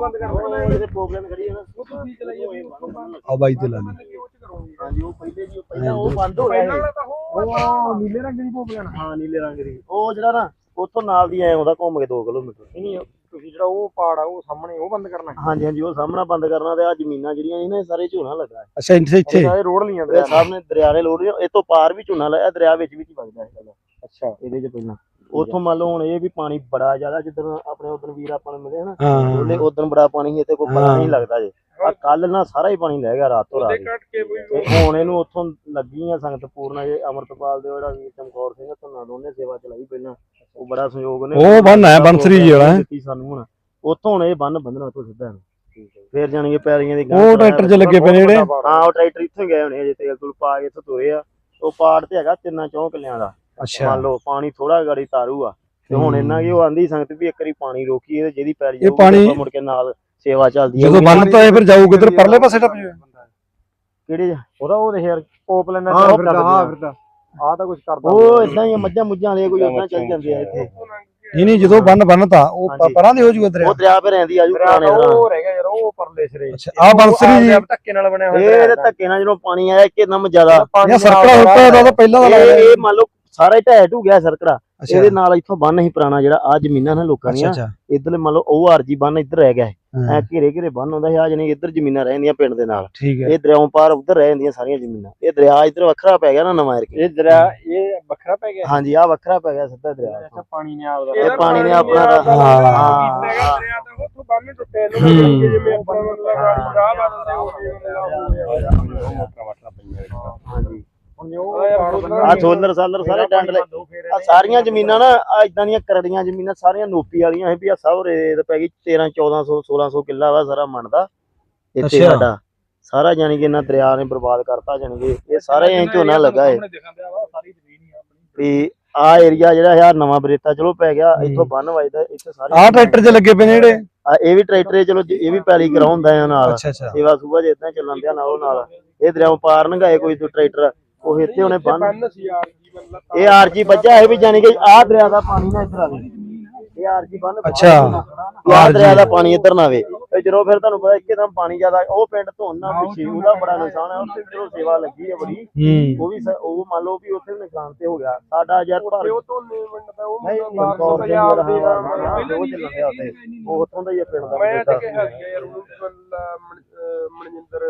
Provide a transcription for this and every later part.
ਬੰਦ ਕਰ ਉਹ ਦੇਣਾ ਜਿਹੜੇ ਪ੍ਰੋਬਲਮ ਖੜੀ ਹੈ ਨਾ ਉਹ ਤੁਸੀਂ ਚਲਾਈਏ ਆ ਬਾਈ ਤੇ ਲਾ ਲਈ ਉਹ ਚ ਕਰੋਗੇ। ਹਾਂਜੀ ਉਹ ਪਹਿਲੇ ਜੀ ਉਹ ਪਹਿਲਾਂ ਉਹ ਬੰਦ ਹੋ ਗਿਆ ਪਹਿਲਾਂ ਸੀ। ਵਾਲਾ ਤਾਂ ਉਹ ਨੀਲੇ ਰੰਗ ਦੀ ਭੋਗ ਲੈਣਾ। ਹਾਂ ਨੀਲੇ ਰੰਗ ਦੀ। ਉਹ ਜਿਹੜਾ ਨਾ ਉੱਥੋਂ ਨਾਲ ਦੀ ਐ ਆਉਂਦਾ ਘੁੰਮ ਕੇ 2 ਕਿਲੋਮੀਟਰ। ਨਹੀਂ ਤੁਸੀਂ ਜਿਹੜਾ ਉਹ ਪਾੜ ਆ ਉਹ ਸਾਹਮਣੇ ਉਹ ਬੰਦ ਕਰਨਾ। ਹਾਂਜੀ ਹਾਂਜੀ ਉਹ ਸਾਹਮਣਾ ਬੰਦ ਕਰਨਾ ਤੇ ਆ ਜ਼ਮੀਨਾਂ ਜਿਹੜੀਆਂ ਸਾਰੇ ਝੋਨਾ ਲੱਗਾ। ਅੱਛਾ ਇੱਥੇ ਇੱਥੇ? ਸਾਰੇ ਰੋਡ ਲੀਆਂ ਇਹ ਸਾਹਮਣੇ ਦਰਿਆ ਨੇ ਲੋੜ ਇਹ ਤੋਂ ਪਾਰ ਵੀ ਝੋਨਾ ਲਾਇਆ ਦਰਿਆ ਵਿੱਚ ਵੀ ਵਗਦਾ ਹੈ ਅੱਛਾ। ਇਹਦੇ ਚ ਪਹਿਲਾਂ। ਉੱਥੋਂ ਮੰਨ ਲਓ ਹੁਣ ਇਹ ਵੀ ਪਾਣੀ ਬੜਾ ਜ਼ਿਆਦਾ ਜਿੱਦਣ ਆਪਣੇ ਉਦੋਂ ਵੀਰ ਆਪਾਂ ਨੂੰ ਮਿਲੇ ਨਾ ਹਾਂ ਉਹਨੇ ਉਦੋਂ ਬੜਾ ਪਾਣੀ ਸੀ ਇੱਥੇ ਕੋਈ ਪਤਾ ਨਹੀਂ ਲੱਗਦਾ ਜੇ। ਆ ਕੱਲ ਨਾ ਸਾਰਾ ਹੀ ਪਾਣੀ ਲੈ ਗਿਆ ਰਾਤੋਂ ਰਾਤ ਤੇ ਹੁਣ ਇਹਨੂੰ ਉੱਥੋਂ ਲੱਗੀ ਆ ਸੰਗਤ ਪੂਰਨਾ ਜੇ ਅਮਰਤਪਾਲ ਦੇ ਜਿਹੜਾ ਵੀਰ ਚਮਕੌਰ ਸਿੰਘ ਧੰਨਾ ਦੋਨੇ ਸੇਵਾ ਚਲਾਈ ਪਹਿਲਾਂ। ਉਹ ਬੜਾ ਸੰਯੋਗ ਨੇ ਉਹ ਬੰਨ ਹੈ। ਬੰਸਰੀ ਜਿਹੜਾ ਸਾਨੂੰ ਹੁਣ। ਉੱਥੋਂ ਹੁਣ ਇਹ ਬੰਨ ਬੰਨਣਾ ਉੱਥੋਂ ਸਿੱਧਾ ਫੇਰ ਜਾਣਗੇ ਪੈਲੀਆਂ ਦੀ ਉਹ ਟਰੈਕਟਰ 'ਚ ਲੱਗੇ ਪਏ ਨੇ ਜਿਹੜੇ। ਹਾਂ ਉਹ ਟਰੈਕਟਰ ਇੱਥੋਂ ਗਏ ਹੋਣੇ ਅਜੇ ਤੇਲ ਤੁਲ ਪਾ ਕੇ ਇੱਥੋਂ ਤੁਰੇ ਆ। ਉਹ ਪਾੜ ਤੇ ਹੈਗਾ ਤਿੰਨਾਂ ਚੌਂ ਕਿੱਲਿਆਂ ਦਾ। ਅੱਛਾ। ਮੰਨ ਲਓ ਪਾਣੀ ਥੋੜਾ ਗਾੜੀ ਤਾਰੂ ਆ ਤੇ ਹੁਣ ਇਹਨਾਂ ਕੀ ਉਹ ਆਂਦੀ ਸੰਗਤ ਵੀ ਇੱਕ ਵਾਰੀ ਪਾਣੀ ਰੋਕੀਏ ਤੇ ਜਿਹਦੀ ਪੈਲੀ ਇਹ ਪਾਣੀ- ਮੁੜ ਕੇ ਨਾਲ ਸੇਵਾ ਚੱਲਦੀ ਆ। ਜਦੋਂ ਬੰਨ ਤਾਂ ਇਹ ਫਿਰ ਜਾਊ ਕਿੱਧਰ ਪਰਲੇ ਪਾਸੇ ਟੱਪ ਜਾਊ ਕਿਹੜੇ ਉਹਦਾ ਉਹ ਦੇਖ ਯਾਰ ਪੋਪ ਲੈਣਾ ਹਾਂ, ਕਰ ਹਾਂ, ਫਿਰਦਾ ਆ ਤਾਂ ਕੁਝ ਕਰਦਾ ਉਹ ਇਦਾਂ ਹੀ ਮੱਝਾਂ ਮੁੱਝਾਂ ਵਾਲੇ ਕੋਈ ਉਦਾਂ ਚੱਲ ਜਾਂਦੇ ਆ ਇੱਥੇ। ਨਹੀਂ ਨਹੀਂ ਜਦੋਂ ਬੰਨ ਬੰਨਤਾ ਉਹ। ਪਰਾਂ ਦੀ ਹੋ ਜੂਗਾ ਦਰਿਆ। ਉਹ ਦਰਿਆ ਪੇ ਰਹਿੰਦੀ ਆਜੂ ਪੁਰਾਣੇ ਤਰ੍ਹਾਂ ਉਹ ਰਹਿ ਗਿਆ ਯਾਰ ਉਹ ਪਰਲੇ ਸਿਰੇ। ਅੱਛਾ ਆ ਬੰਸਰੀ ਜੀ। ਧੱਕੇ ਨਾਲ ਬਣਿਆ ਹੋਇਆ ਇਹ ਤੇ ਧੱਕੇ ਨਾਲ ਜਦੋਂ ਪਾਣੀ ਆਇਆ ਇੱਕਦਮ ਜ਼ਿਆਦਾ। ਇਹ ਸਰਕੜਾ ਹੁੱਟਾ ਇਹਦਾ ਤਾਂ ਪਹਿਲਾਂ ਦਾ ਲੱਗਦਾ। ਇਹ ਮੰਨ ਲਓ ਸਾਰਾ ਹੀ ਢਹਿ ਢੂ ਗਿਆ ਸਰਕੜਾ। ਇਹਦੇ ਨਾਲ ਇੱਥੋਂ ਬੰਨ ਸੀ ਪੁਰਾਣਾ ਜਿਹੜਾ ਆ ਜ਼ਮੀਨਾਂ ਨੇ ਲੋਕਾਂ ਦੀਆਂ। ਇਧਰਲੇ ਮੰਨ ਲਓ ਉਹ ਆਰਜੀ ਬੰਨ ਇੱਧਰ ਰਹਿ ਗਿਆ ਹਾਂ, ਐ ਘੇਰੇ ਘੇਰੇ ਬੰਨ ਹੁੰਦਾ ਸੀ ਆ ਜਣੀ ਇੱਧਰ ਜ਼ਮੀਨਾਂ ਰਹਿੰਦੀਆਂ ਪਿੰਡ ਦੇ ਨਾਲ। ਹੈ। ਇਹ ਦਰਿਆਓਂ ਪਾਰ ਉੱਧਰ ਰਹਿ ਜਾਂਦੀਆਂ ਸਾਰੀਆਂ ਜ਼ਮੀਨਾਂ। ਇਹ ਦਰਿਆ ਇੱਧਰ ਵੱਖਰਾ ਪੈ ਗਿਆ ਨਾ ਨਵਾਂ ਕਰਕੇ ਇਹ ਦਰਿਆ ਇਹ ਵੱਖਰਾ ਪੈ ਗਿਆ? ਹਾਂਜੀ ਆ ਵੱਖਰਾ ਪੈ ਗਿਆ ਸਿੱਧਾ ਦਰਿਆ ਅੱਛਾ ਪਾਣੀ ਨੇ ਆਪਦਾ ਇਹ ਪਾਣੀ ਨੇ ਆਪਣਾ ਹਾਂ। ਹਾਂ। ਦਰਿਆ ਆ ਸੋਲਰ ਸਾਲਰ ਸਾਰੇ ਡੰਡ ਲੈ ਆ ਸਾਰੀਆਂ ਜ਼ਮੀਨਾਂ ਨਾ ਆ ਇਦਾਂ ਦੀਆਂ ਕਰੜੀਆਂ ਜ਼ਮੀਨਾਂ ਸਾਰੀਆਂ ਨੋਪੀ ਵਾਲੀਆਂ ਸੀ ਵੀ ਆ ਸਭ ਰੇਤ ਪੈ ਗਈ 13 1400 1600 ਕਿੱਲਾ ਵਾ ਸਾਰਾ ਮੰਨਦਾ। ਇੱਥੇ। ਸਾਡਾ। ਸਾਰਾ ਜਾਨੀ ਕਿ ਇਹਨਾਂ ਦਰਿਆ ਨੇ ਬਰਬਾਦ ਕਰਤਾ ਜਾਨੀ ਕਿ ਇਹ ਸਾਰਾ ਐਂ ਝੋਨਾ ਲੱਗਾ ਹੈ ਵੀ ਆ ਏਰੀਆ ਜਿਹੜਾ ਯਾਰ ਨਵਾਂ ਬਰੇਤਾ ਚਲੋ ਪੈ ਗਿਆ ਇੱਥੋਂ ਬੰਨ ਵੱਜਦਾ ਇੱਥੇ ਸਾਰੇ ਆ ਟਰੈਕਟਰ 'ਚ ਲੱਗੇ ਪਏ ਨੇ ਜਿਹੜੇ? ਆ ਇਹ ਵੀ ਟਰੈਕਟਰ ਹੈ, ਚਲੋ ਇਹ ਵੀ ਪੈਲੀ ਕਰਾਉਂਦਾ ਆ ਨਾਲ। ਅੱਛਾ ਅੱਛਾ। ਸੇਵਾ ਸੂਬਾ ਜੇ ਇਦਾਂ ਚੱਲਣ ਦਿਆ ਨਾਲੋਂ ਨਾਲ। ਇਹ ਦਰਿਆਓਂ ਪਾਰ ਨੰਗਾਏ ਕੋਈ ਤੋਂ ਟਰੈਕਟਰ ਉਹ ਇੱਥੇ ਉਹਨੇ ਬੰਨ ਸੀ ਮਤਲਬ ਇਹ ਆਰਜੀ ਵੱਜਾ ਇਹ ਵੀ ਜਾਨੀ ਕਿ ਆਹ ਦਰਿਆ ਦਾ ਪਾਣੀ ਨਾ ਇੱਧਰ ਆਵੇ ਇਹ ਆਰਜੀ ਬੰਨ ਅੱਛਾ। ਆਹ ਦਰਿਆ ਦਾ ਪਾਣੀ ਇੱਧਰ ਨਾ ਆਵੇ। ਤੇ ਜਦੋਂ ਫਿਰ ਤੁਹਾਨੂੰ ਪਤਾ ਇੱਕਦਮ ਪਾਣੀ ਜ਼ਿਆਦਾ ਉਹ ਪਿੰਡ ਧੋਣਾ ਪਿੱਛੇ ਉਹਦਾ ਬੜਾ ਨੁਕਸਾਨ ਹੈ। ਉੱਥੇ ਚਲੋ ਸੇਵਾ ਲੱਗੀ ਹੈ ਬੜੀ। ਉਹ ਵੀ ਉਹ ਮੰਨ ਲਓ ਵੀ ਉੱਥੇ ਵੀ ਨੁਕਸਾਨ ਤੇ ਹੋ ਗਿਆ। ਸਾਡਾ ਯਾਰ ਭਰ ਉਹ ਤੋਂ ਨੇ ਮਿੰਟ ਦਾ ਉਹ ਸਿੰਘ ਪੰਜਾਬ ਦੇ ਉਹ ਚੱਲਣ ਡਿਆ ਉੱਥੇ। ਉਹ ਉੱਥੋਂ ਦਾ ਹੀ ਪਿੰਡ ਦਾ ਮੈਂ ਤਾਂ। ਕਿਹਾ ਯਾਰ ਮਨਜਿੰਦਰ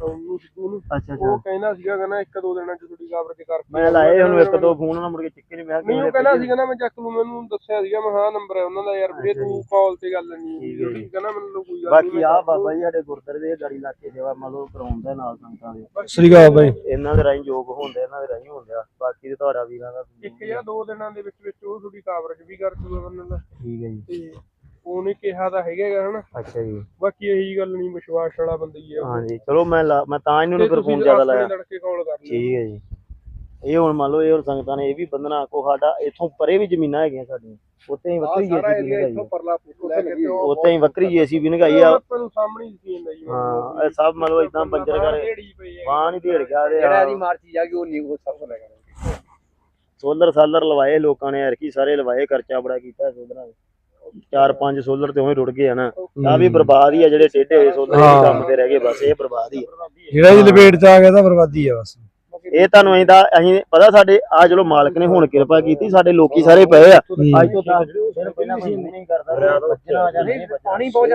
ਉਹਨੂੰ ਸਿੱਧੂ ਨੂੰ ਅੱਛਾ ਉਹ ਅੱਛਾ ਕਹਿੰਦਾ ਸੀਗਾ ਕਹਿੰਦਾ ਇੱਕ ਦੋ ਦਿਨਾਂ ਚ ਤੁਹਾਡੀ ਕਵਰੇਜ ਕਰਕੇ ਮੈਂ ਲਾਏ ਉਹਨੂੰ ਇੱਕ ਦੋ ਫੋਨ ਨਾਲ ਮੁੜ ਕੇ ਚੱਕੇ ਨਹੀਂ ਮੈਂ ਨਹੀਂ ਉਹ ਕਹਿੰਦਾ ਸੀਗਾ ਨਾ ਮੈਂ ਚੱਕ ਲੂ ਮੈਨੂੰ ਦੱਸਿਆ ਸੀਗਾ ਮੈਂ ਹਾਂ ਨੰਬਰ ਹੈ ਉਹਨਾਂ ਦਾ ਯਾਰ ਵੀਰੇ ਤੂੰ ਕਾਲ ਤੇ ਗੱਲ ਨਹੀਂ ਠੀਕ ਹੈ। ਠੀਕ ਹੈ ਨਾ ਮੈਨੂੰ ਕੋਈ ਗੱਲ ਬਾਕੀ ਆ ਬਾਬਾ ਜੀ ਸਾਡੇ ਗੁਰਦੁਆਰੇ ਦੇ ਗਾੜੀ ਇਲਾਕੇ ਸੇਵਾ ਮੰਨ ਲਓ ਕਰਾਉਂਦਾ ਨਾਲ ਸੰਗਤਾਂ ਦੇ। ਸ੍ਰੀ ਅਕਾਲ ਬਾਈ। ਇਹਨਾਂ ਦੇ ਰਾਹੀਂ ਯੋਗ ਹੁੰਦੇ ਇਹਨਾਂ ਦੇ ਰਾਹੀਂ ਹੁੰਦੇ ਆ। ਬਾਕੀ ਤੇ ਤੁਹਾਡਾ ਵੀਰਾਂ ਦਾ ਇੱਕ ਜਾਂ ਦੋ ਦਿਨਾਂ ਦੇ ਵਿੱਚ ਵਿੱਚ ਉਹ ਤੁਹਾਡੀ ਕਵਰੇਜ ਵੀ ਕਰ ਦੂਗਾ ਬੰਦੇ ਦਾ। ਠੀਕ ਹੈ ਜੀ। ਤੇ ਉਹਨੇ ਕਿਹਾ ਤਾਂ ਹੈਗਾ ਗਾ ਹਨਾ। ਅੱਛਾ ਜੀ। ਬਾਕੀ ਇਹੀ ਗੱਲ ਨਹੀਂ ਵਿਸ਼ਵਾਸ ਵਾਲਾ ਬੰਦਾ ਹੀ ਹੈ ਉਹ। ਹਾਂਜੀ ਚਲੋ ਮੈਂ ਲਾ- ਮੈਂ ਤਾਂ ਇਹਨੂੰ ਤੇ ਫਿਰ ਤੁਸੀਂ ਫੋਨ ਜ਼ਿਆਦਾ ਆਪਣੇ ਲਾਇਆ। ਲੜਕੇ ਕਾਲ ਕਰ ਲਿਓ। ਠੀਕ ਹੈ ਜੀ। ਇਹ ਹੁਣ ਮੰਨ ਲਓ ਇਹ ਹੁਣ ਸੰਗਤਾਂ ਨੇ ਇਹ ਵੀ ਬੰਦਨਾ ਕੋ ਸਾਡਾ ਇੱਥੋਂ ਪਰੇ ਵੀ ਜ਼ਮੀਨਾਂ ਹੈਗੀਆਂ ਸਾਡੀਆਂ। ਉੱਥੇ ਹੀ ਵੱਖਰੀ ਸਾਰਾ ਜੀਸੀ ਏਰੀਆ ਨਗਾਈ ਇੱਥੋਂ ਪਰਲਾ ਪੁੱਟ ਲੈ ਕੇ ਉੱਥੇ ਹੀ ਵੱਖਰੀ ਜੀਸੀ ਵੀ ਨਗਾਈ ਆ। ਸਾਹਮਣੇ ਹੀ ਸੀ ਜਾਂਦਾ ਜੀ ਹਾਂ ਇਹ ਸਭ ਮੰਨ ਲਓ ਇਦਾਂ ਬੰਜਰ ਕਰ ਢੇੜੀ ਪਈ ਹੈ ਬਾਣ ਹੀ ਢੇੜ ਗਿਆ ਤੇ ਜਿਹੜਾ ਇਹਦੀ ਮਾਰਚੀ ਜਾ ਕੇ ਉਹ ਨਹੀਂ ਉਹ ਸਭ ਤੋਂ ਲੈ ਕੇ ਸੋਲਰ ਸਾਲਰ ਲਵਾਏ ਲੋਕਾਂ ਨੇ ਐਰਕੀ ਸਾਰੇ ਲਵਾਏ ਖਰਚਾ ਬੜਾ ਕੀਤਾ ਸੋਲਰਾਂ ਦੇ ਚਾਰ ਪੰਜ ਸੋਲਰ ਤੇ ਉਵੇਂ ਰੁੜ ਗਏ ਹਨਾ ਆ ਵੀ ਬਰਬਾਦ ਹੀ ਆ ਜਿਹੜੇ ਟੇਢੇ ਹੋਏ ਸੋਲਰ ਕੰਮ ਤੇ ਰਹਿ ਗਏ ਬਸ ਇਹ ਬਰਬਾਦ ਹੀ ਆ। ਜਿਹੜਾ ਜੀ ਲਪੇਟ 'ਚ ਆ ਗਿਆ ਤਾਂ ਬਰਬਾਦੀ ਆ ਬਸ। ਇਹ ਤੁਹਾਨੂੰ ਇਹਦਾ ਅਸੀਂ ਪਤਾ ਸਾਡੇ ਆ ਚਲੋ ਮਾਲਕ ਨੇ ਹੁਣ ਕਿਰਪਾ ਕੀਤੀ ਸਾਡੇ ਲੋਕੀ ਸਾਰੇ ਪਏ ਆ। ਅੱਜ ਤੋਂ 10 ਦਿਨ ਪਹਿਲਾਂ ਮਸ਼ੀਨ ਨਹੀਂ ਕਰਦਾ ਰਿਹਾ ਬੱਚਣਾ ਜਾਂ ਨਹੀਂ ਪਾਣੀ ਪਹੁੰਚ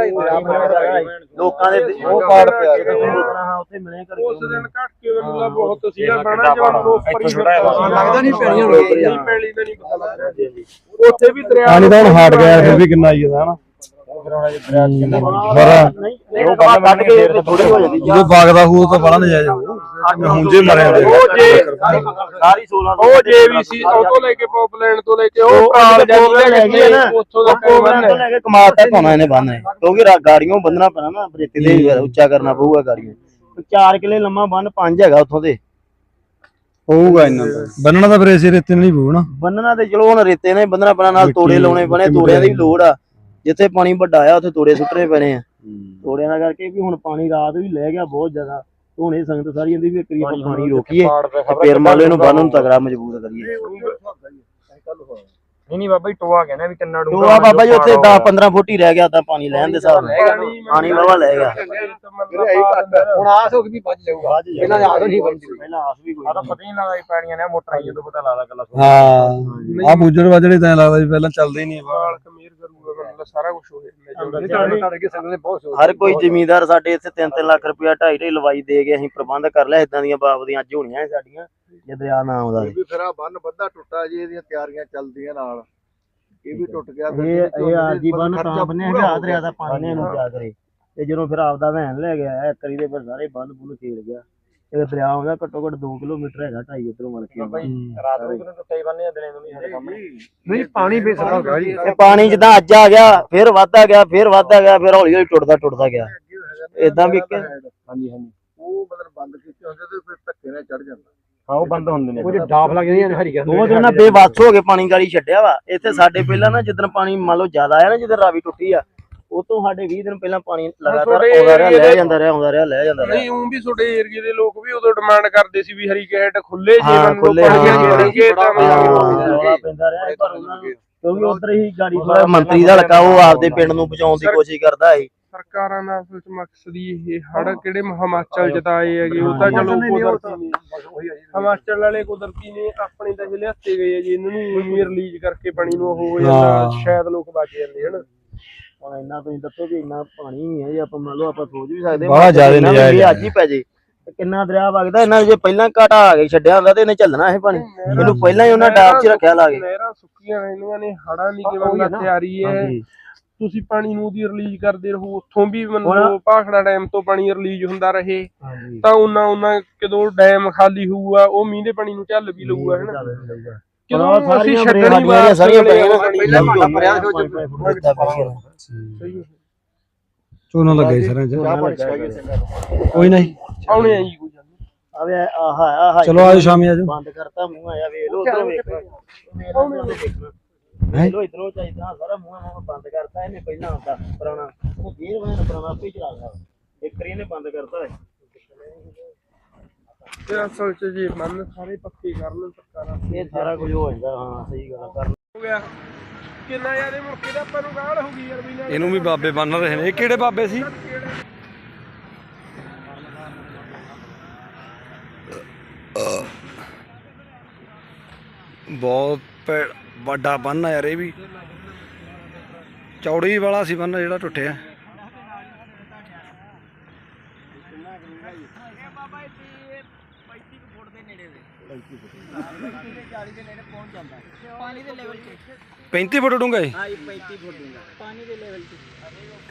ਲੋਕਾਂ ਦੇ ਉਹ ਪਾੜ ਪਿਆ ਹਾਂ ਉੱਥੇ ਮਿਲੇ ਕਰ ਉਸ ਦਿਨ ਘੱਟ ਕੇ ਮੈਨੂੰ ਤਾਂ ਬਹੁਤ ਸੀਗਾ ਬਣਾ ਜਵਾਨ ਨੂੰ ਉੱਪਰ ਹੀ ਲੱਗਦਾ ਨਹੀਂ ਪੈਣੀਆਂ ਹੋਣਗੀਆਂ। ਨਹੀਂ ਪੈਲੀ ਦਾ ਨਹੀਂ ਪਤਾ ਲੱਗਦਾ। ਉੱਥੇ ਵੀ ਦਰਿਆ ਪਾਣੀ ਤਾਂ ਹੁਣ ਹਟ ਗਿਆ ਫਿਰ ਵੀ ਕਿੰਨਾ ਆਈ ਜਾਂਦਾ ਹਨਾ? ਬੜਾ ਨਹੀਂ ਉਹ ਬਾਹਰ ਕੱਢ ਕੇ ਥੋੜੀ ਹੋ ਜਾਂਦੀ। ਜਦੋਂ ਬਾਗਦਾ ਹੂ ਤਾਂ ਬੜਾ ਨਜਾਇਜ਼ ਹੋਊ ਹੁੰਜੇ ਮਰੇ ਹੁੰਦੇ ਉਹ ਜੇ ਸਾਰੀ 16 ਉਹ ਜੇਵੀਸੀ ਉਹ ਤੋਂ ਲੈ ਕੇ ਪੌਪਲੈਂਡ ਤੋਂ ਲੈ ਕੇ ਉਹ ਪ੍ਰਾਲ ਜਾਨੀ ਲੈ ਕੇ ਉੱਥੋਂ ਦਾ ਕੋਬਰਾਂ ਤੋਂ ਲੈ ਕੇ ਕਮਾਲ ਤੱਕ ਹੋਣਾ ਇਹਨੇ ਬੰਨ੍ਹਣਾ ਹੈ। ਕਿਉਂਕਿ ਰਾ- ਗਾੜੀਆਂ ਬੰਨਣਾ ਪੈਣਾ ਨਾ ਬਰੇਤੇ ਦੇ ਉੱਚਾ ਕਰਨਾ ਪਊਗਾ ਗਾੜੀਆਂ। 4 ਕਿਲੇ ਲੰਮਾ ਬੰਨ 5 ਹੈਗਾ ਉੱਥੋਂ ਦੇ। ਹੋਊਗਾ ਇਹਨਾਂ ਦਾ ਬੰਨਣਾ ਤਾਂ ਫਿਰ ਇਸੇ ਰੇਤੇ ਨਾਲ ਹੀ ਪਊ ਨਾ। ਬੰਨਣਾ ਤੇ ਚਲੋ ਹੁਣ ਰੇਤੇ ਨੇ ਬੰਨਣਾ ਪੈਣਾ ਨਾਲ ਤੋੜੇ ਲਾਉਣੇ ਪੈਣੇ ਤੋੜਿਆਂ ਦੀ ਲੋੜ ਆ। ਜਿੱਥੇ ਪਾਣੀ ਵੱਡਾ ਆ ਉੱਥੇ ਤੋੜੇ ਸੁੱਟਣੇ ਪੈਣੇ ਆ। ਤੋੜਿਆਂ ਦਾ ਕਰਕੇ ਵੀ ਹੁਣ ਪਾਣੀ ਰਾਤ ਵੀ ਲੈ ਗਿਆ ਬਹੁਤ ਜ਼ਿਆਦਾ। ਹੁਣ ਇਹ ਸੰਗਤ ਸਾਰੀ ਕਹਿੰਦੀ ਵੀ ਆਪਾਂ ਪਾਣੀ ਰੋਕੀਏ ਫੇਰ ਲਓ ਇਹਨੂੰ ਬੰਨ ਨੂੰ ਤਗੜਾ ਮਜ਼ਬੂਤ ਕਰੀਏ। ਨਹੀਂ ਨਹੀਂ ਬਾਬਾ ਜੀ ਟੋਆ ਕਹਿੰਦਾ ਵੀ ਕਿੰਨਾ ਡੂੰਘਾ ਟੋਆ ਬਾਬਾ ਜੀ ਉੱਥੇ 10 15 ਫੁੱਟ ਹੀ ਰਹਿ ਗਿਆ ਤਾਂ ਪਾਣੀ ਲੈਣ ਦੇ ਹਿਸਾਬ ਨਾਲ। ਪਾਣੀ ਲੈ ਗਿਆ। ਹੁਣ ਆਸ ਹੋ ਗਈ ਵੱਜ ਜਾਊਗਾ। ਇਹਨਾਂ ਦੇ ਆਸ ਨਹੀਂ ਵੱਜੀ ਪਹਿਲਾਂ ਆਸ ਵੀ ਕੋਈ ਆ ਤਾਂ ਪਤਾ ਹੀ ਨਹੀਂ ਲੱਗਦਾ ਜੀ ਪੈਣੀਆਂ ਨੇ ਮੋਟਰਾਂ ਹੀ ਜਦੋਂ ਪਤਾ ਲੱਗਦਾ ਗੱਲਾਂ ਹਾਂ। ਆ ਬੁੱਜੜ ਵਾਜੜੇ ਤਾਂ ਲੱਗਦਾ ਵੀ ਪਹਿਲਾਂ ਚੱਲਦੇ ਹੀ ਨਹੀਂ ਮਾਲ ਕਰੂਗਾ ਮਤਲਬ ਸਾਰਾ ਕੁਝ ਹੋ ਜਾਂਦਾ ਕੇ ਸੰਗਲੇ ਬਹੁਤ ਹਰ ਕੋਈ ਜ਼ਿਮੀਂਦਾਰ ਸਾਡੇ ਇੱਥੇ 3-3 ਲੱਖ ਰੁਪਇਆ ਢਾਈ ਢਾਈ ਲਵਾਈ ਦੇ ਕੇ ਅਸੀਂ ਪ੍ਰਬੰਧ ਕਰ ਲਿਆ ਇਦਾਂ ਦੀਆਂ ਬਾਬਦੀਆਂ ਅੱਜ ਹੋਣੀਆਂ ਸਾਡੀਆਂ ਜੇ ਦਰਿਆ ਨਾ ਆਉਂਦਾ ਇਹ ਵੀ ਫਿਰ ਆ ਬੰਨ ਬੱਧਾ ਟੁੱਟਾ ਜੀ ਇਹਦੀਆਂ ਤਿਆਰੀਆਂ ਚੱਲਦੀਆਂ ਨਾਲ। ਇਹ ਵੀ ਟੁੱਟ ਗਿਆ ਇਹ ਇਹ ਆਰਜੀ ਬੰਨ ਤਾਂ ਬੰਨਿਆ ਹੈਗਾ ਦਰਿਆ ਦਾ ਪਾਣੀ ਨੇ ਇਹਨੂੰ ਕਿਆ ਕਰੇ। ਤੇ ਜਦੋਂ ਫਿਰ ਆਪਦਾ ਵਹਿਣ ਲੈ ਗਿਆ ਇੱਕ ਕਰੀ ਦੇ ਫਿਰ ਸਾਰੇ ਬੰਨ ਬੁੱਲ ਖੇੜ ਗਿਆ। ਇਹ ਦਰਿਆ ਆਉਂਦਾ ਘੱਟੋ ਘੱਟ 2 ਕਿਲੋਮੀਟਰ ਹੈਗਾ ਢਾਈ ਇਧਰੋਂ ਮਲ ਕੇ ਜੀ ਰਾਤ ਨੂੰ ਕਿਤੇ ਟੁੱਟੇ ਬੰਨੇ ਆ, ਦਿਨੇ ਨੂੰ ਨਹੀਂ ਸਾਡੇ ਸਾਹਮਣੇ? ਨਹੀਂ ਪਾਣੀ ਬੇਸਰਾ ਹੋ ਗਿਆ ਜੀ। ਇਹ ਪਾਣੀ ਜਿੱਦਾਂ ਅੱਜ ਆ ਗਿਆ ਫਿਰ ਵੱਧਦਾ ਗਿਆ ਫਿਰ ਵੱਧਦਾ ਗਿਆ ਫਿਰ ਹੌਲੀ ਹੌਲੀ ਟੁੱਟਦਾ ਟੁੱਟਦਾ ਗਿਆ। ਏਦਾਂ ਵੀ ਹਾਂਜੀ ਹਾਂਜੀ। ਉਹ ਮਤਲਬ ਬੰਦ ਕੀਤੇ ਹੁੰਦੇ ਤੇ ਫਿਰ ਧੱਕੇ ਨਾਲ ਚੜ ਜਾਂਦਾ। ਹਾਂ ਉਹ ਬੰਦ ਹੁੰਦੇ ਨੇ। ਉਹ ਡਾਫ ਲੱਗ ਜਾਂਦੀਆਂ ਨੇ ਹਰੀ ਉਹ ਤੇ ਉਹਨਾਂ ਬੇਵੱਸ ਹੋ ਕੇ ਪਾਣੀ ਗਾੜੀ ਛੱਡਿਆ ਵਾ। ਇੱਥੇ ਸਾਡੇ ਪਹਿਲਾਂ ਨਾ ਜਿੱਦਣ ਪਾਣੀ ਮੰਨ ਲਓ ਜ਼ਿਆਦਾ ਆਇਆ ਨਾ ਜਿੱਦਣ ਰਾਵੀ ਟੁੱਟੀ ਆ ਉਹ ਤੋਂ ਸਾਡੇ 20 ਦਿਨ ਪਹਿਲਾਂ ਪਾਣੀ ਲਗਾਤਾਰ ਤੁਹਾਡੇ ਆਉਂਦਾ ਰਿਹਾ ਲੈ ਦੇ- ਜਾਂਦਾ ਰਿਹਾ ਆਉਂਦਾ ਰਿਹਾ ਲੈ ਜਾਂਦਾ ਰਿਹਾ। ਨਹੀਂ ਉਹ ਵੀ ਤੁਹਾਡੇ ਏਰੀਏ ਦੇ ਲੋਕ ਵੀ ਉਦੋਂ ਡਿਮਾਂਡ ਕਰਦੇ ਸੀ ਵੀ ਹਰੀ ਗੇਟ ਖੁੱਲੇ ਜੇ ਹਾਂ, ਮੰਨ ਲਓ ਖੁੱਲੇ, ਪਾਣੀ ਹਾਂ। ਹਰੀ ਗੇਟ ਆ ਹਾਂ, ਰੌਲਾ ਪੈਂਦਾ ਰਿਹਾ ਪਰ ਉਹਨਾਂ ਨੂੰ ਕਿਉਂਕਿ ਉਧਰ ਹੀ ਗਾੜੀ ਥੋੜਾ ਮੰਤਰੀ ਦਾ ਹਲਕਾ ਉਹ ਆਪਦੇ ਪਿੰਡ ਨੂੰ ਬਚਾਉਣ ਦੀ ਕੋਸ਼ਿਸ਼ ਕਰਦਾ ਸੀ। ਸਰਕਾਰਾਂ ਦਾ ਅਸਲ ਚ ਮਕਸਦ ਹੀ ਇਹ ਹੜ ਕਿਹੜੇ ਹਿਮਾਚਲ ਚ ਤਾਂ ਆਏ ਹੈਗੇ ਉਹ ਤਾਂ ਚਲੋ ਕੁਦਰਤੀ ਨੇ। ਹਿਮਾਚਲ ਵਾਲੇ ਕੁਦਰਤੀ ਨੇ ਆਪਣੇ ਤਾਂ ਜਿਹੜੇ ਹੱਤੇ ਗਏ ਆ ਜੀ ਇਹਨਾਂ ਨੂੰ ਰਿਲੀਜ਼ ਕਰਕੇ ਪਾਣੀ ਨੂੰ ਉਹ ਹੋ। ਜਾਂਦਾ ਸ਼ਾਇਦ ਲੋਕ ਬਚ ਜਾਂਦੇ ਹਨ। ਹੁਣ ਇੰਨਾ ਤੁਸੀਂ ਦੱਸੋ ਵੀ ਇੰਨਾ ਪਾਣੀ ਨਹੀਂ ਹੈ ਜੇ ਆਪਾਂ ਮੰਨ ਲਓ ਆਪਾਂ ਸੋਚ ਵੀ ਸਕਦੇ ਬੜਾ ਜ਼ਿਆਦਾ ਇੰਨਾ ਵੀ ਨਜਾਇਜ਼ ਇਹ ਅੱਜ ਹੀ ਪੈ ਜੇ ਤੇ ਕਿੰਨਾ ਦਰਿਆ ਵਗਦਾ ਇਹਨਾਂ ਨੇ ਜੇ ਪਹਿਲਾਂ ਘਾਟਾ ਆ ਕੇ ਛੱਡਿਆ ਹੁੰਦਾ ਤੇ ਇਹਨੇ ਚੱਲਣਾ ਇਹ ਪਾਣੀ। ਇਹਨੂੰ ਪਹਿਲਾਂ ਹੀ ਉਹਨਾਂ ਡਾਬ 'ਚ ਰੱਖਿਆ ਲਾ ਕੇ। ਨਹਿਰਾਂ ਸੁੱਕੀਆਂ ਰਹਿੰਦੀਆਂ ਨੇ ਹੜਾਂ ਦੀ ਕਿਵੇਂ ਦਾ ਤਿਆਰੀ ਹੈ। ਤੁਸੀਂ ਪਾਣੀ ਨੂੰ ਦੀ ਰਿਲੀਜ਼ ਕਰਦੇ ਰਹੋ ਉੱਥੋਂ ਵੀ ਮੰਨੋ ਭਾਖੜਾ ਡੈਮ ਤੋਂ ਪਾਣੀ ਰਿਲੀਜ਼ ਹੁੰਦਾ ਰਹੇ ਤਾਂ ਉਹਨਾਂ ਉਹਨਾਂ ਕਦੋਂ ਡੈਮ ਖਾਲੀ ਹੋਊਗਾ ਉਹ ਮੀਂਹ ਦੇ ਪਾਣੀ ਨੂੰ ਝੱਲ ਵੀ ਲਊਗਾ ਹੈਨਾ ਕਿਉਂ ਅਸੀਂ ਸਾਰੀਆਂ ਛੱਡਣੀ ਬੜੀਆਂ ਸਾਰੀਆਂ ਪਹਿਲਾਂ ਭਾਂਡਾ ਭਰਿਆ ਝੋਨਾ ਲੱਗਾ ਜੀ ਸਰਾਂ ਚ। ਕੋਈ ਨਹੀਂ। ਆਉਣੇ ਆ ਜੀ ਕੋਈ ਗੱਲ ਨੀ। ਆਵੇ ਆਹ ਆਹ ਚਲੋ ਆਜੋ ਸ਼ਾਮੀ ਆਜੋ। ਬੰਦ ਕਰਤਾ ਮੂੰਹ ਆਇਆ ਵੇਖ ਲੋ ਉਧਰੋਂ ਵੇਖ ਲੋ ਇਧਰੋਂ ਚਾਹੀਦਾ ਸਾਰਾ ਮੂੰਹ ਮੂੰਹ ਬੰਦ ਕਰਤਾ ਇਹਨੇ ਪਹਿਲਾਂ ਆਉਂਦਾ ਪੁਰਾਣਾ। ਉਹ ਫੇਰ ਮੈਂ ਪੁਰਾਣਾ ਆਪੇ ਚਲਾ ਗਿਆ ਇੱਕ ਵਾਰੀ ਇਹਨੇ ਬੰਦ ਕਰਤਾ। ਤੇ ਅਸਲ ਚ ਜੇ ਮਨ ਸਾਰੇ ਪੱਕੇ ਕਰਨ ਸਰਕਾਰਾਂ ਇਹ ਸਾਰਾ ਕੁਝ ਹੋ ਜਾਂਦਾ ਹਾਂ ਸਹੀ ਗੱਲ ਆ, ਕਰ ਹੋ ਗਿਆ। ਕਿੰਨਾ ਯਾਰ ਇਹ ਮੁਰਕੇ ਦਾ ਆਪਾਂ ਨੂੰ ਗਾਲ ਹੋ ਗਈ ਯਾਰ ਵੀ ਨਾ ਇਹਨੂੰ ਵੀ ਬਾਬੇ ਬੰਨ ਰਹੇ ਨੇ। ਇਹ ਕਿਹੜੇ ਬਾਬੇ ਸੀ? ਬਹੁਤ ਵੱਡਾ ਬੰਨ ਆ ਯਾਰ ਇਹ ਵੀ। ਚੌੜੀ ਵਾਲਾ ਸੀ ਬੰਨ ਜਿਹੜਾ ਟੁੱਟਿਆ। ਪਾਣੀ ਦੇ ਲੈਵਲ 'ਚ। 35 ਫੁੱਟ ਡੂੰਘਾ ਏ ਹਾਂ 35 ਫੁੱਟ ਡੂੰਘਾ ਪਾਣੀ ਦੇ ਲੈਵਲ 'ਚ।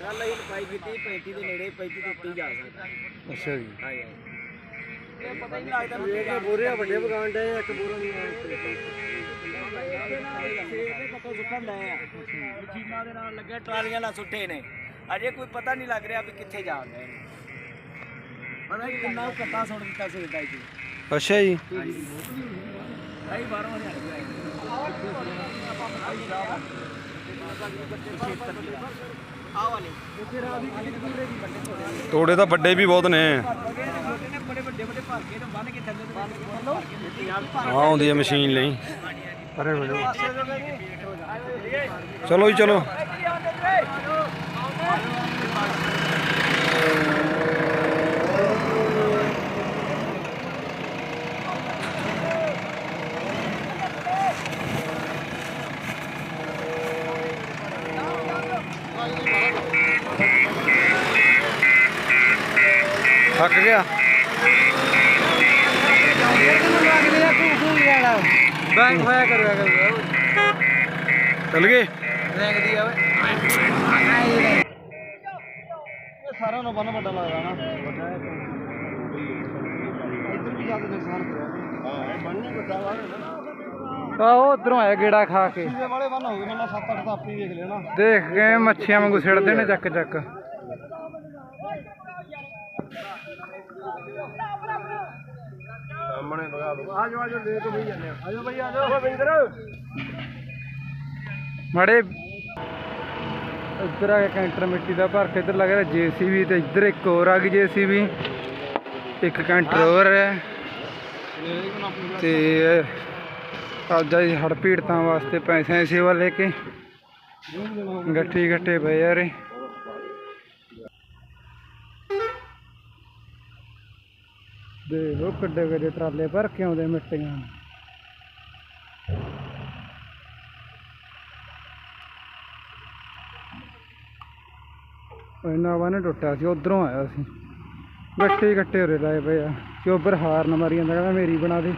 ਕੱਲ ਅਸੀਂ ਪਾਈ ਕੀਤੀ 35 ਦੇ ਨੇੜੇ 35 ਤੋਂ ਉੱਤੇ ਹੀ ਜਾ ਸਕਦਾ ਅੱਛਾ ਜੀ। ਹਾਂ ਯਾਰ ਇਹ ਪਤਾ ਹੀ ਨਹੀਂ ਲੱਗਦਾ ਇਹ ਬੋਰੇ ਵੱਡੇ ਵਗਾਣ ਦੇ ਇੱਕ ਬੋਰਾ ਨਹੀਂ ਮਸ਼ੀਨਾਂ ਦੇ ਨਾਲ ਲੱਗੇ ਟਰਾਲੀਆਂ ਨਾਲ ਸੁੱਟੇ ਨੇ। ਅਜੇ ਕੋਈ ਪਤਾ ਨਹੀਂ ਲੱਗ ਰਿਹਾ ਵੀ ਕਿੱਥੇ ਜਾ ਰਹੇ ਨੇ। ਪਤਾ ਨਹੀਂ ਕਿੰਨਾ ਕੁ ਕੱਟਾ ਸੁੱਟ ਦਿੱਤਾ ਸਵੇਦਾ ਜੀ ਅੱਛਾ ਜੀ। ਬਾਹਰੋਂ ਵਾਲੇ ਤੋੜੇ ਤਾਂ ਵੱਡੇ ਵੀ ਬਹੁਤ ਨੇ। ਆ ਆਉਂਦੀ ਹੈ ਮਸ਼ੀਨ ਲਈ। ਚਲੋ ਜੀ ਚਲੋ। ਥੱਕ ਗਿਆ। ਬੈਂਕ ਹੋਇਆ ਕਰੂਗਾ ਕਰੂਗਾ ਚੱਲ ਗਏ। ਸਾਰਿਆਂ ਨੂੰ ਬੰਨ ਵੱਡਾ ਲੱਗਦਾ ਨਾ। ਇੱਧਰ ਵੀ ਜ਼ਿਆਦਾ ਨੁਕਸਾਨ ਕਰਿਆ। ਹਾਂ ਬੰਨ ਹੀ ਵੱਡਾ ਵਾ ਆਹੋ ਉਧਰੋਂ ਆਇਆ ਗੇੜਾ ਖਾ ਕੇ। ਇਹ ਵਾਲੇ ਬੰਨ ਹੋ ਗਏ ਮੈਨੂੰ 7-8 ਤਾਂ ਆਪੇ ਹੀ ਵੇਖ ਲੈਣਾ ਦੇਖ ਕੇ ਮੱਛੀਆਂ ਵਾਂਗੂ ਸਿੜਦੇ ਨੇ ਚੱਕ ਚੱਕ। ਸਾਹਮਣੇ ਲਗਾ ਲਓ। ਆਜੋ ਆਜੋ ਲੈ ਤੋਂ ਬਈ ਜਾਂਦੇ ਆ। ਆਜੋ ਬਈ ਆਜੋ ਓ ਬਿੰਦਰ ਮੜੇ। ਇੱਧਰ ਆ ਗਿਆ ਕੈਂਟਰ ਮਿੱਟੀ ਦਾ ਭਰ ਕੇ ਇੱਧਰ ਲੱਗ ਰਿਹਾ ਜੀਸੀਬੀ ਤੇ ਇੱਧਰ ਇੱਕ ਹੋਰ ਆ ਗਈ ਜੀਸੀਬੀ ਇੱਕ ਕੈਂਟਰ ਹੋਰ ਹੈ। ਤੇ ਅੱਜ ਆਈ ਹੜ ਪੀੜਤਾਂ ਵਾਸਤੇ ਪੈਸਿਆਂ ਦੀ ਸੇਵਾ ਲੈ ਕੇ ਗੱਠੀ ਗੱਟੇ ਪਏ ਯਾਰੇ ਦੇਖੋ ਕਿੱਡੇ ਕਿੱਡੇ ਟਰਾਲੇ ਭਰ ਕੇ ਆਉਂਦੇ ਮਿੱਟੀਆਂ ਇਹਨਾਂ ਵਾਨੇ ਟੁੱਟਿਆ ਸੀ, ਉਧਰੋਂ ਆਇਆ ਸੀ। ਗੱਟੇ ਗੱਟੇ ਉਰੇ ਲਾਏ ਪਏ ਆ ਚੋਬਰ ਹਾਰਨ ਮਾਰੀ ਜਾਂਦਾ, ਕਹਿੰਦਾ ਮੇਰੀ ਬਣਾ ਦੇ।